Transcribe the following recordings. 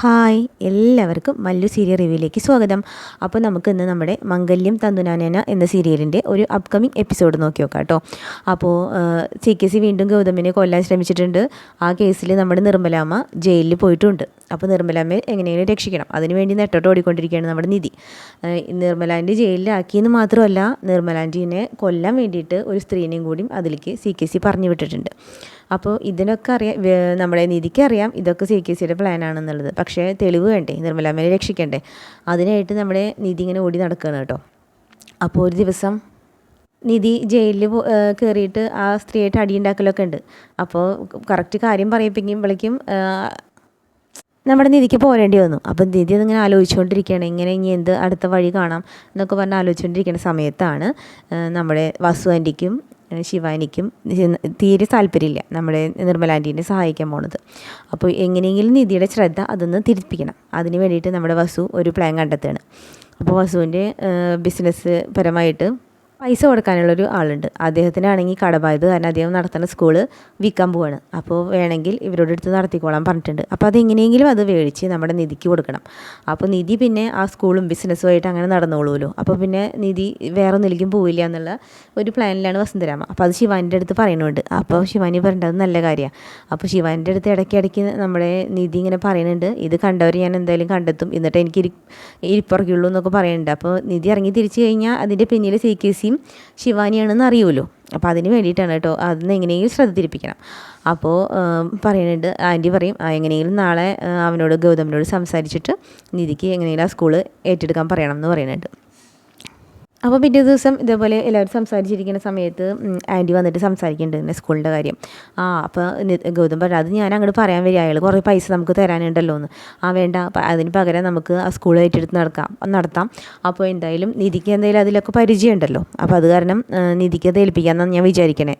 Hi എല്ലാവർക്കും Mallu serial റിവ്യൂയിലേക്ക് സ്വാഗതം. അപ്പോൾ നമുക്ക് ഇന്ന് നമ്മുടെ മംഗല്യം തന്തുനാനേന എന്ന സീരിയലിന്റെ ഒരു അപ്കമിങ് എപ്പിസോഡ് നോക്കി നോക്കാം കേട്ടോ. അപ്പോൾ സി കെ സി വീണ്ടും ഗൗതമിനെ കൊല്ലാൻ ശ്രമിച്ചിട്ടുണ്ട്. ആ കേസിൽ നമ്മുടെ നിർമ്മലാമ്മ ജയിലിൽ പോയിട്ടുണ്ട്. അപ്പോൾ നിർമ്മലാമ്മയെ എങ്ങനെയെങ്കിലും രക്ഷിക്കണം. അതിനുവേണ്ടി നെട്ടോട്ട് ഓടിക്കൊണ്ടിരിക്കുകയാണ് നമ്മുടെ നിധി. നിർമ്മലാന്റെ ജയിലിലാക്കിയെന്ന് മാത്രമല്ല നിർമ്മലാന്റിനെ കൊല്ലാൻ വേണ്ടിയിട്ട് ഒരു സ്ത്രീനെയും കൂടിയും അതിലേക്ക് സി കെ സി പറഞ്ഞു വിട്ടിട്ടുണ്ട് അപ്പോൾ ഇതിനൊക്കെ അറിയാം നമ്മുടെ നിധിക്ക് അറിയാം ഇതൊക്കെ സി കെ സിയുടെ പ്ലാൻ ആണെന്നുള്ളത്. പക്ഷേ തെളിവ് വേണ്ടേ? നിർമ്മലാമ്മനെ രക്ഷിക്കണ്ടേ? അതിനായിട്ട് നമ്മുടെ നിധി ഇങ്ങനെ ഓടി നടക്കുകയാണ് കേട്ടോ. അപ്പോൾ ഒരു ദിവസം നിധി ജയിലിൽ കയറിയിട്ട് ആ സ്ത്രീയായിട്ട് അടിയുണ്ടാക്കലൊക്കെ ഉണ്ട്. അപ്പോൾ കറക്റ്റ് കാര്യം പറയിപ്പിക്കുമ്പോഴേക്കും നമ്മുടെ നിധിക്ക് പോരേണ്ടി വന്നു. അപ്പം നിധി അതിങ്ങനെ ആലോചിച്ചുകൊണ്ടിരിക്കുകയാണ്. ഇങ്ങനെ ഇനി എന്ത് അടുത്ത വഴി കാണാം എന്നൊക്കെ പറഞ്ഞ് ആലോചിച്ചുകൊണ്ടിരിക്കുന്ന സമയത്താണ് നമ്മുടെ വസു ആന്റിക്കും ശിവാനിക്കും തീരെ താല്പര്യമില്ല നമ്മുടെ നിർമ്മലാന്റീനെ സഹായിക്കാൻ പോണത്. അപ്പോൾ എങ്ങനെയെങ്കിലും നിധിയുടെ ശ്രദ്ധ അതൊന്ന് തിരിപ്പിക്കണം. അതിന് വേണ്ടിയിട്ട് നമ്മുടെ വസു ഒരു പ്ലാൻ കണ്ടെത്തുകയാണ്. അപ്പോൾ വസുവിന്റെ ബിസിനസ് പരമായിട്ട് പൈസ കൊടുക്കാനുള്ളൊരു ആളുണ്ട്. അദ്ദേഹത്തിനാണെങ്കിൽ കടബായത് കാരണം അദ്ദേഹം നടത്തുന്ന സ്കൂൾ വിൽക്കാൻ പോവാണ്. അപ്പോൾ വേണമെങ്കിൽ ഇവരോട് എടുത്ത് നടത്തിക്കോളാൻ പറഞ്ഞിട്ടുണ്ട്. അപ്പോൾ അതെങ്ങനെയെങ്കിലും അത് മേടിച്ച് നമ്മുടെ നിധിക്ക് കൊടുക്കണം. അപ്പോൾ നിധി പിന്നെ ആ സ്കൂളും ബിസിനസ്സുമായിട്ട് അങ്ങനെ നടന്നോളൂല്ലോ അപ്പോൾ പിന്നെ നിധി വേറെ ഒന്നിലേക്കും പോവില്ല എന്നുള്ള ഒരു പ്ലാനിലാണ് വസന്തരാമ അപ്പോൾ അത് ശിവാനിന്റെ അടുത്ത് പറയുന്നുണ്ട്. അപ്പോൾ ശിവാനി പറയേണ്ടത് നല്ല കാര്യമാണ്. അപ്പോൾ ശിവാനിന്റെ അടുത്ത് ഇടയ്ക്കിടയ്ക്ക് നമ്മുടെ നിധി ഇങ്ങനെ പറയുന്നുണ്ട്. ഇത് കണ്ടവർ ഞാൻ എന്തായാലും കണ്ടെത്തും. എന്നിട്ട് എനിക്ക് ഇരി ഇരിപ്പുറക്കുള്ളൂ എന്നൊക്കെ പറയുന്നുണ്ട്. അപ്പോൾ നിധി ഇറങ്ങി തിരിച്ചു കഴിഞ്ഞാൽ അതിന്റെ പിന്നിൽ സി കെ സി ശിവാനിയും ശിവാനിയാണെന്ന് അറിയുമല്ലോ. അപ്പോൾ അതിന് വേണ്ടിയിട്ടാണ് കേട്ടോ അതിന് എങ്ങനെയെങ്കിലും ശ്രദ്ധ തിരിപ്പിക്കണം അപ്പോൾ പറയുന്നുണ്ട് ആന്റി പറയും എങ്ങനെയെങ്കിലും നാളെ അവനോട് ഗൗതമിനോട് സംസാരിച്ചിട്ട് നിധിക്ക് എങ്ങനെയെങ്കിലും ആ സ്കൂൾ ഏറ്റെടുക്കാൻ പറയണം എന്ന് പറയുന്നുണ്ട്. അപ്പോൾ പിറ്റേ ദിവസം ഇതേപോലെ എല്ലാവരും സംസാരിച്ചിരിക്കുന്ന സമയത്ത് ആന്റി വന്നിട്ട് സംസാരിക്കുന്നുണ്ട് സ്കൂളിന്റെ കാര്യം. ആ അപ്പോൾ ഗൗതം പറഞ്ഞു അത് ഞാൻ അങ്ങോട്ട് പറയാൻ വരിക. അയാൾ കുറേ പൈസ നമുക്ക് തരാനുണ്ടല്ലോ എന്ന് ആ വേണ്ട. അതിന് പകരം നമുക്ക് ആ സ്കൂൾ ഏറ്റെടുത്ത് നടക്കാം നടത്താം. അപ്പോൾ എന്തായാലും നിധിക്ക് എന്തായാലും അതിലൊക്കെ പരിചയമുണ്ടല്ലോ. അപ്പോൾ അത് കാരണം നിധിക്ക് അത് ഏൽപ്പിക്കാമെന്നാണ് ഞാൻ വിചാരിക്കണേ.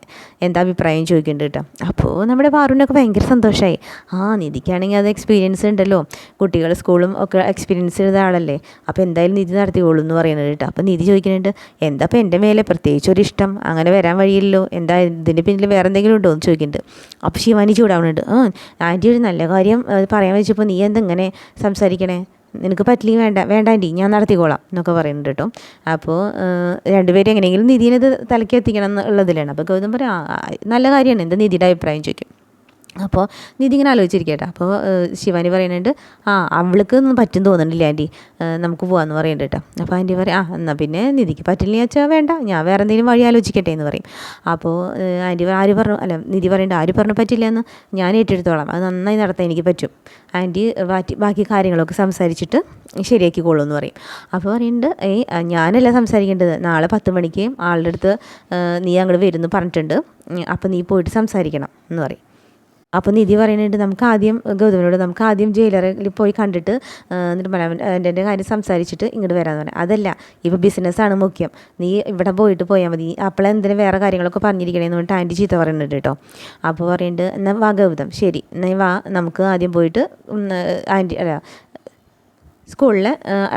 എന്താ അഭിപ്രായം ചോദിക്കേണ്ടത് കേട്ടോ. അപ്പോൾ നമ്മുടെ പാറുവിനൊക്കെ ഭയങ്കര സന്തോഷമായി ആ നിധിക്കാണെങ്കിൽ അത് എക്സ്പീരിയൻസ് ഉണ്ടല്ലോ. കുട്ടികൾ സ്കൂളും ഒക്കെ എക്സ്പീരിയൻസ് ചെയ്ത ആളല്ലേ. അപ്പോൾ എന്തായാലും നിധി നടത്തിക്കോളൂ എന്ന് പറയുന്നത് കേട്ടോ. അപ്പോൾ നിധി ചോദിക്കുന്നത് ചോദിക്കുന്നുണ്ട് എന്താ ഇപ്പം എന്റെ മേലെ പ്രത്യേകിച്ച് ഒരു ഇഷ്ടം? അങ്ങനെ വരാൻ വഴിയില്ലല്ലോ. എന്താ ഇതിന്റെ പിന്നിൽ വേറെ എന്തെങ്കിലും ഉണ്ടോ എന്ന് ചോദിക്കുന്നുണ്ട്. അപ്പോൾ ശിവാനി ചൂടാവുന്നുണ്ട് ആ ആന്റി ഒരു നല്ല കാര്യം പറയാൻ വെച്ചപ്പോൾ നീ എന്താ ഇങ്ങനെ സംസാരിക്കണേ? നിനക്ക് പറ്റില്ലെങ്കിൽ വേണ്ട വേണ്ട ആന്റി ഞാൻ നടത്തിക്കോളാം എന്നൊക്കെ പറയുന്നുണ്ട് കേട്ടോ. അപ്പോൾ രണ്ടുപേരും എങ്ങനെയെങ്കിലും നിധീനത് തലയ്ക്ക് എത്തിക്കണം എന്നുള്ളതിലാണ് അപ്പോൾ ഗൗതം പറയാം നല്ല കാര്യമാണ്. എന്താ നിധിയുടെ അഭിപ്രായം ചോദിക്കും. അപ്പോൾ നിധി ഇങ്ങനെ ആലോചിച്ചിരിക്കട്ടെ അപ്പോൾ ശിവാനി പറയുന്നുണ്ട് ആ അവൾക്ക് ഒന്നും പറ്റും തോന്നുന്നില്ല ആന്റി. നമുക്ക് പോകാമെന്ന് പറയുന്നുണ്ട് കേട്ടോ. അപ്പോൾ ആന്റി പറയും ആ എന്നാൽ പിന്നെ നിധിക്ക് പറ്റില്ല വെച്ചാൽ വേണ്ട. ഞാൻ വേറെ എന്തെങ്കിലും വഴി ആലോചിക്കട്ടെ എന്ന് പറയും. അപ്പോൾ ആന്റി ആര് പറഞ്ഞു അല്ല നിധി പറയുന്നുണ്ട് ആര് പറഞ്ഞു പറ്റില്ല എന്ന് ഞാൻ ഏറ്റെടുത്തോളാം. അത് നന്നായി നടത്താൻ എനിക്ക് പറ്റും. ആന്റി ബാക്കി ബാക്കി കാര്യങ്ങളൊക്കെ സംസാരിച്ചിട്ട് ശരിയാക്കിക്കോളൂ എന്ന് പറയും. അപ്പോൾ പറയുന്നുണ്ട് ഏയ് ഞാനല്ല സംസാരിക്കേണ്ടത്. നാളെ പത്ത് മണിക്ക് ആളുടെ അടുത്ത് നീ അങ്ങോട്ട് വരുന്നു പറഞ്ഞിട്ടുണ്ട്. അപ്പോൾ നീ പോയിട്ട് സംസാരിക്കണം എന്ന് പറയും. അപ്പോൾ നിധി പറയുന്നുണ്ട് നമുക്ക് ആദ്യം ഗൗതമിനോട് നമുക്ക് ആദ്യം ജയിലറിൽ പോയി കണ്ടിട്ട് നിർമ്മലാന്റെ കാര്യം സംസാരിച്ചിട്ട് ഇങ്ങോട്ട് വരാമെന്ന് പറയാം. അതല്ല ഇപ്പോൾ ബിസിനസ്സാണ് മുഖ്യം. നീ ഇവിടെ പോയിട്ട് പോയാൽ മതി. അപ്പോൾ എന്തിനും വേറെ കാര്യങ്ങളൊക്കെ പറഞ്ഞിരിക്കണേന്ന് പറഞ്ഞിട്ട് ആന്റി ചീത്ത പറയുന്നുണ്ട് കേട്ടോ. അപ്പോൾ പറയുന്നുണ്ട് എന്നാൽ വാ ഗൗതം ശരി. എന്നാൽ വാ നമുക്ക് ആദ്യം പോയിട്ട് ആന്റി അല്ല സ്കൂളിൽ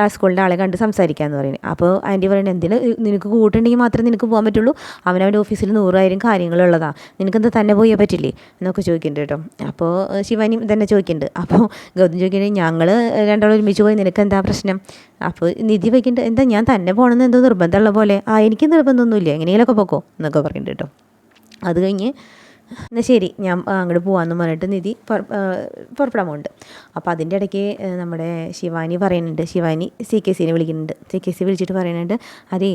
ആ സ്കൂളിന്റെ ആളെ കണ്ട് സംസാരിക്കാമെന്ന് പറയുന്നത് അപ്പോൾ ആന്റി പറയുന്നത് എന്തിന്? നിനക്ക് കൂട്ടുണ്ടെങ്കിൽ മാത്രമേ നിനക്ക് പോകാൻ പറ്റുള്ളൂ. അവനവന്റെ ഓഫീസിൽ നൂറായിരം കാര്യങ്ങളുള്ളതാണ് നിനക്കെന്താ തന്നെ പോയാൽ പറ്റില്ലേ? എന്നൊക്കെ ചോദിക്കുന്നുണ്ട് കേട്ടോ. അപ്പോൾ ശിവാനി തന്നെ ചോദിക്കുന്നുണ്ട് അപ്പോൾ ഗൗതം ചോദിക്കുന്നത് ഞങ്ങൾ രണ്ടാളും ഒരുമിച്ച് പോയി നിനക്ക് എന്താ പ്രശ്നം? അപ്പോൾ നിധി വയ്ക്കുന്നുണ്ട് എന്താ ഞാൻ തന്നെ പോകണമെന്ന് എന്തോ നിർബന്ധമുള്ള പോലെ? ആ എനിക്ക് നിർബന്ധമൊന്നുമില്ല. എങ്ങനെയെങ്കിലൊക്കെ പോക്കോ എന്നൊക്കെ പറയുന്നുണ്ട് കേട്ടോ. അത് കഴിഞ്ഞ് എന്നാൽ ശരി ഞാൻ അങ്ങോട്ട് പോകാമെന്ന് പറഞ്ഞിട്ട് നിധി പുറപ്പെടാൻ പോകുന്നുണ്ട് അപ്പോൾ അതിന്റെ ഇടയ്ക്ക് നമ്മുടെ ശിവാനി പറയുന്നുണ്ട്. ശിവാനി സി കെ സിനെ വിളിക്കുന്നുണ്ട്. സി കെ സി വിളിച്ചിട്ട് പറയുന്നുണ്ട് അതേ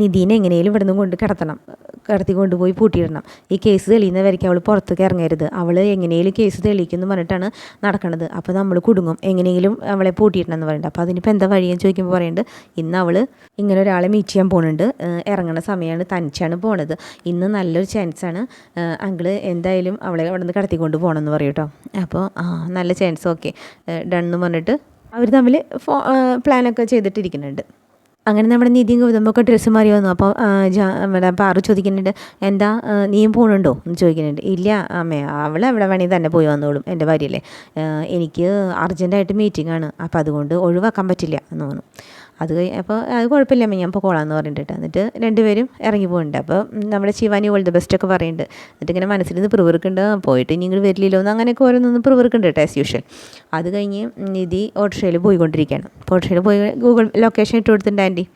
നിധീനെ എങ്ങനെയും ഇവിടെ നിന്ന് കൊണ്ട് കിടത്തണം. കിടത്തി കൊണ്ടുപോയി പൂട്ടിയിടണം. ഈ കേസ് തെളിയുന്നവരേക്ക് അവൾ പുറത്തേക്ക് ഇറങ്ങരുത്. അവൾ എങ്ങനെയും കേസ് തെളിയിക്കുമെന്ന് പറഞ്ഞിട്ടാണ് നടക്കണത്. അപ്പോൾ നമ്മൾ കുടുങ്ങും. എങ്ങനെയെങ്കിലും അവളെ പൂട്ടിയിടണം എന്ന് പറയുന്നുണ്ട് അപ്പോൾ അതിനിപ്പോൾ എന്താ വഴിയെന്ന് ചോദിക്കുമ്പോൾ പറയുന്നുണ്ട് ഇന്ന് അവൾ ഇങ്ങനെ ഒരാളെ മീറ്റ് ചെയ്യാൻ പോകുന്നുണ്ട് ഇറങ്ങണ സമയമാണ് തനിച്ചാണ് പോണത്. ഇന്ന് നല്ലൊരു ചാൻസാണ് അങ്കിൾ എന്തായാലും അവളെ അവിടെ നിന്ന് കടത്തിക്കൊണ്ട് പോകണമെന്ന് പറയും കേട്ടോ അപ്പോൾ ആ നല്ല ചാൻസ് ഓക്കെ ഡൺ എന്ന് പറഞ്ഞിട്ട് അവർ തമ്മിൽ പ്ലാനൊക്കെ ചെയ്തിട്ടിരിക്കുന്നുണ്ട്. അങ്ങനെ നമ്മുടെ നിധിയും ഗൗതമൊക്കെ ഡ്രസ്സ് മാറി വന്നു. അപ്പോൾ നമ്മുടെ പാറു ചോദിക്കുന്നുണ്ട് എന്താ നീയും പോകണുണ്ടോ എന്ന് ചോദിക്കുന്നുണ്ട് ഇല്ല അമ്മേ അവൾ അവിടെ വേണമെങ്കിൽ തന്നെ പോയി വന്നോളും എന്റെ ഭാര്യയല്ലേ എനിക്ക് അർജന്റായിട്ട് മീറ്റിംഗ് ആണ്. അപ്പോൾ അതുകൊണ്ട് ഒഴിവാക്കാൻ പറ്റില്ല എന്ന് പറഞ്ഞു. അത് അപ്പോൾ അത് കുഴപ്പമില്ല അമ്മ ഞാൻ പൊക്കോളാന്ന് പറഞ്ഞിട്ട് എന്നിട്ട് രണ്ടുപേരും ഇറങ്ങി പോകുന്നുണ്ട് അപ്പോൾ നമ്മുടെ ശിവാനി ഓൾ ബെസ്റ്റ് ഒക്കെ പറയുന്നുണ്ട് എന്നിട്ട് ഇങ്ങനെ മനസ്സിൽ നിന്ന് പിറുവിറുക്കുന്നുണ്ട് പോയിട്ട് ഇനി ഇങ്ങോട്ട് വരില്ലല്ലോ എന്ന് അങ്ങനെയൊക്കെ ഓരോന്നൊന്നും പ്രൂവർക്കുണ്ട് കേട്ടോ ആസ് യൂഷ്വൽ അത് കഴിഞ്ഞ് നിധി ഓട്ടോറിക്ഷയിൽ പോയിക്കൊണ്ടിരിക്കുകയാണ് ഓട്ടോറിക്ഷയിൽ പോയി ഗൂഗിൾ ലൊക്കേഷൻ ഇട്ട് കൊടുത്തിട്ടുണ്ട് ആന്റി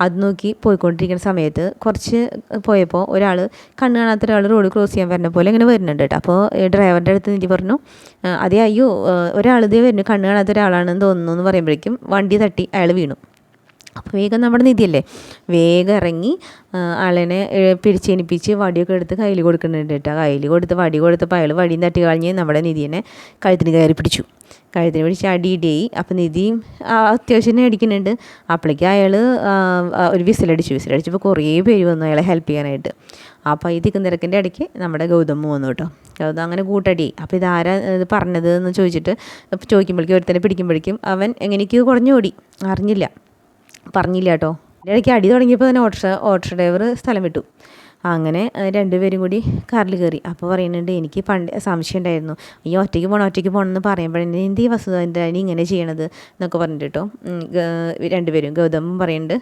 അത് നോക്കി പോയിക്കൊണ്ടിരിക്കുന്ന സമയത്ത് കുറച്ച് പോയപ്പോൾ ഒരാൾ കണ്ണ് കാണാത്ത ഒരാൾ റോഡ് ക്രോസ് ചെയ്യാൻ വരുന്ന പോലെ ഇങ്ങനെ വരുന്നുണ്ട് കേട്ടോ അപ്പോൾ ഡ്രൈവറിന്റെ അടുത്ത് നിധി പറഞ്ഞു അതേ അയ്യോ ഒരാൾ ഇതേ വരുന്നു. കണ്ണ് കാണാത്ത ഒരാളാണെന്ന് തോന്നുന്നു എന്ന് പറയുമ്പോഴേക്കും വണ്ടി തട്ടി അയാൾ വീണു. അപ്പോൾ വേഗം നമ്മുടെ നിധിയല്ലേ? വേഗം ഇറങ്ങി ആളിനെ പിരിച്ചേനിപ്പിച്ച് വടിയൊക്കെ എടുത്ത് കയ്യിൽ കൊടുക്കുന്നുണ്ട് കേട്ടോ. കയ്യിൽ കൊടുത്ത് വടി കൊടുത്തപ്പോൾ അയാൾ വടിയും തട്ടി കളഞ്ഞ് നമ്മുടെ നിധിയെ കഴുത്തിന് കയറി പിടിച്ചു. കഴുത്തിന് പിടിച്ച് അടി അപ്പം നിധിയും അത്യാവശ്യം അടിക്കുന്നുണ്ട്. അപ്പോഴേക്കും അയാൾ ഒരു വിസിലടിച്ചു. വിസിലടിച്ചപ്പോൾ കുറേ പേര് വന്നു അയാളെ ഹെൽപ്പ് ചെയ്യാനായിട്ട്. അപ്പോൾ ഈ തിക്കും തിരക്കിന്റെ ഇടയ്ക്ക് നമ്മുടെ ഗൗതം വന്നു കേട്ടോ. ഗൗതം അങ്ങനെ കൂട്ടടി. അപ്പോൾ ഇതാരാ ഇത് പറഞ്ഞത് എന്ന് ചോദിച്ചിട്ട് ചോദിക്കുമ്പോഴേക്കും ഒരുത്തനെ പിടിക്കുമ്പോഴേക്കും അവൻ എങ്ങനെയൊക്കെയോ കുറഞ്ഞോടി. അറിഞ്ഞില്ല. പറഞ്ഞില്ല കേട്ടോ ഇടയ്ക്ക് അടി തുടങ്ങിയപ്പോൾ തന്നെ ഓട്ടോ ഓട്ടോ ഡ്രൈവർ സ്ഥലം വിട്ടു. അങ്ങനെ രണ്ടുപേരും കൂടി കാറിൽ കയറി അപ്പോൾ പറയുന്നുണ്ട് എനിക്ക് പണ്ട് സംശയം ഉണ്ടായിരുന്നു. ഈ ഒറ്റയ്ക്ക് പോകണം ഒറ്റയ്ക്ക് പോകണം എന്ന് പറയുമ്പോഴേ എന്ത് ഈ ഇനി ഇങ്ങനെ ചെയ്യണത്? എന്നൊക്കെ പറഞ്ഞിട്ട് കേട്ടോ രണ്ടുപേരും ഗൗതമും പറയുന്നുണ്ട്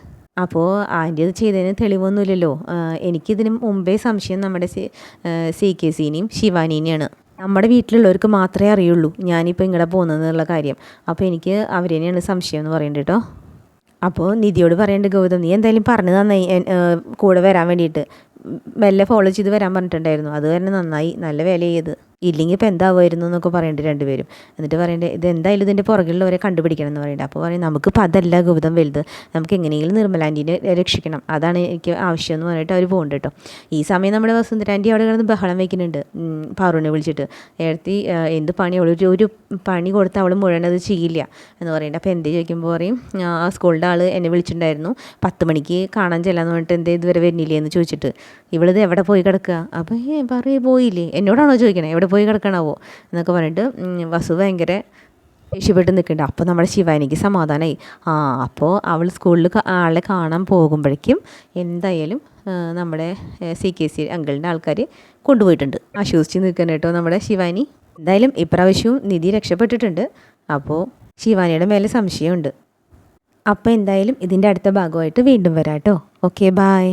അപ്പോൾ ആന്റി അത് ചെയ്തതിന് തെളിവൊന്നുമില്ലല്ലോ. എനിക്കിതിന് മുമ്പേ സംശയം നമ്മുടെ സി കെ സിനെയും ശിവാനീനെയാണ് നമ്മുടെ വീട്ടിലുള്ളവർക്ക് മാത്രമേ അറിയുള്ളൂ. ഞാനിപ്പോൾ ഇങ്ങടെ പോകുന്നതെന്നുള്ള കാര്യം. അപ്പോൾ എനിക്ക് അവരെന്നെയാണ് സംശയം എന്ന് പറയുന്നുണ്ട് കേട്ടോ അപ്പോൾ നിധിയോട് പറയേണ്ടത് ഗൗതം നീ എന്തായാലും പറഞ്ഞു നന്നായി കൂടെ വരാൻ വേണ്ടിയിട്ട്. മെല്ലെ ഫോളോ ചെയ്ത് വരാൻ പറഞ്ഞിട്ടുണ്ടായിരുന്നു. അത് തന്നെ നന്നായി നല്ല വില ചെയ്ത് ഇല്ലെങ്കിൽ ഇപ്പോൾ എന്താവുമായിരുന്നു എന്നൊക്കെ പറയേണ്ടത് രണ്ടുപേരും. എന്നിട്ട് പറയേണ്ടത് ഇത് എന്തായാലും ഇതിന്റെ പുറകിലുള്ളവരെ കണ്ടുപിടിക്കണം എന്ന് പറയേണ്ടത് അപ്പോൾ പറയും നമുക്കിപ്പോൾ അതല്ല ഗൗതം വലുത്. നമുക്ക് എങ്ങനെയെങ്കിലും നിർമ്മലാന്റീനെ രക്ഷിക്കണം. അതാണ് എനിക്ക് ആവശ്യം എന്ന് പറഞ്ഞിട്ട് അവർ പോകുന്നുണ്ട് കേട്ടോ. ഈ സമയം നമ്മുടെ വസുന്ധര ആന്റി അവിടെ കിടന്ന് ബഹളം വയ്ക്കുന്നുണ്ട് പാറുവിനെ വിളിച്ചിട്ട്. ഏർത്തി എന്ത് പണി? അവൾ ഒരു ഒരു പണി കൊടുത്ത് അവൾ മുഴുവൻ അത് ചെയ്യില്ല. എന്ന് പറയുന്നുണ്ട് അപ്പോൾ എന്ത് ചോദിക്കുമ്പോൾ പറയും ആ സ്കൂളിന്റെ ആൾ എന്നെ വിളിച്ചിട്ടുണ്ടായിരുന്നു. പത്ത് മണിക്ക് കാണാൻ ചെല്ലാന്ന് പറഞ്ഞിട്ട് എന്തേ ഇതുവരെ വരുന്നില്ലേ? എന്ന് ചോദിച്ചിട്ട്. ഇവളിത് എവിടെ പോയി കിടക്കുക? അപ്പോൾ പറയേ പോയില്ലേ. എന്നോടാണോ ചോദിക്കണേ? എവിടെ പോയി കിടക്കണാവോ എന്നൊക്കെ പറഞ്ഞിട്ട് വസു ഭയങ്കര ദേഷ്യപ്പെട്ട് നിൽക്കുന്നുണ്ട്. അപ്പോൾ നമ്മുടെ ശിവാനിക്ക് സമാധാനമായി ആ അപ്പോൾ അവൾ സ്കൂളിൽ ആളെ കാണാൻ പോകുമ്പോഴേക്കും എന്തായാലും നമ്മുടെ സി കെ സി അങ്കിളിന്റെ ആൾക്കാർ കൊണ്ടുപോയിട്ടുണ്ട്. ആശ്വസിച്ച് നിൽക്കണം കേട്ടോ നമ്മുടെ ശിവാനി. എന്തായാലും ഇപ്രാവശ്യവും നിധി രക്ഷപ്പെട്ടിട്ടുണ്ട്. അപ്പോൾ ശിവാനിയുടെ മേലെ സംശയമുണ്ട്. അപ്പോൾ എന്തായാലും ഇതിന്റെ അടുത്ത ഭാഗമായിട്ട് വീണ്ടും വരാം കേട്ടോ. Okay bye